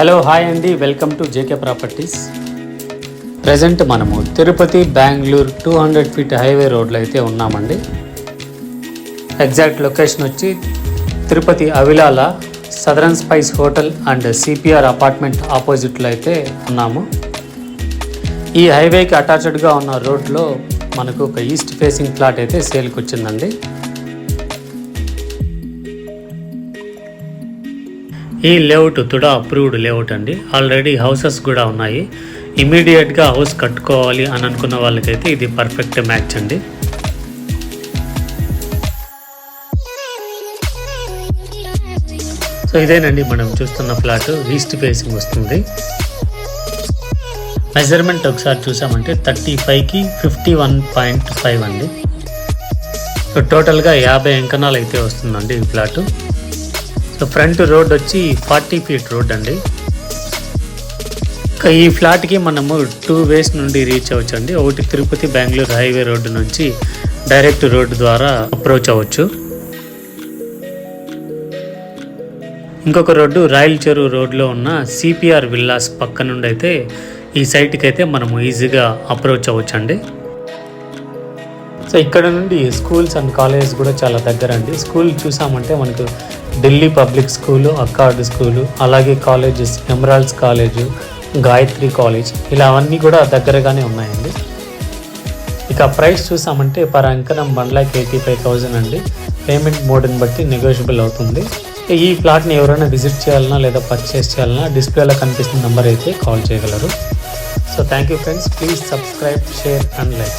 Hello hi అండి. Welcome to JK properties. Present మనము Tirupati Bengaluru two hundred feet highway రోడ్లో అయితే ఉన్నామండి. ఎగ్జాక్ట్ లొకేషన్ వచ్చి Tirupati Avilala southern spice hotel and CPR apartment ఆపోజిట్లో అయితే ఉన్నాము. ఈ హైవేకి అటాచ్డ్గా ఉన్న రోడ్లో మనకు ఒక ఈస్ట్ ఫేసింగ్ ప్లాట్ అయితే సేల్కి వచ్చిందండి. ఈ లేఅవుట్ తుడా అప్రూవ్డ్ లేఅవుట్ అండి. ఆల్రెడీ హౌసెస్ కూడా ఉన్నాయి. ఇమీడియట్గా హౌస్ కట్టుకోవాలి అని అనుకున్న వాళ్ళకైతే ఇది పర్ఫెక్ట్ మ్యాచ్ అండి. సో ఇదేనండి మనం చూస్తున్న ఫ్లాట్ ఈస్ట్ ఫేసింగ్ వస్తుంది. మెజర్మెంట్ ఒకసారి చూసామంటే థర్టీ ఫైవ్కి ఫిఫ్టీ వన్ పాయింట్ ఫైవ్ అండి సో టోటల్గా యాభై అంకణాలు అయితే వస్తుందండి ఈ ఫ్లాటు ఫ్రంట్ రోడ్ వచ్చి ఫార్టీ ఫీట్ రోడ్ అండి. ఈ ఫ్లాట్కి మనము టూ వేస్ నుండి రీచ్ అవ్వచ్చు అండి ఒకటి తిరుపతి బెంగళూరు హైవే రోడ్డు నుంచి డైరెక్ట్ రోడ్డు ద్వారా అప్రోచ్ అవ్వచ్చు. ఇంకొక రోడ్డు రాయల్ చెరువు రోడ్లో ఉన్న సిపిఆర్ విల్లాస్ పక్క నుండి అయితే ఈ సైట్కి అయితే మనము ఈజీగా అప్రోచ్ అవ్వచ్చు అండి సో ఇక్కడ నుండి స్కూల్స్ అండ్ కాలేజెస్ కూడా చాలా దగ్గర అండి స్కూల్ చూసామంటే మనకు Delhi public school accord school అలాగే colleges emeralds college Gayatri college ఇలా అవన్నీ కూడా దగ్గరగానే ఉన్నాయండి. ఇక ప్రైస్ చూసామంటే per అంకనం one lakh eighty five thousand అండి పేమెంట్ మోడ్ని బట్టి నెగోషియబుల్ అవుతుంది. ఈ ప్లాట్ని ఎవరైనా విజిట్ చేయాలన్నా లేదా పర్చేస్ చేయాలన్నా డిస్ప్లేలో కనిపిస్తున్న నెంబర్ అయితే కాల్ చేయగలరు. So thank you friends please subscribe share and like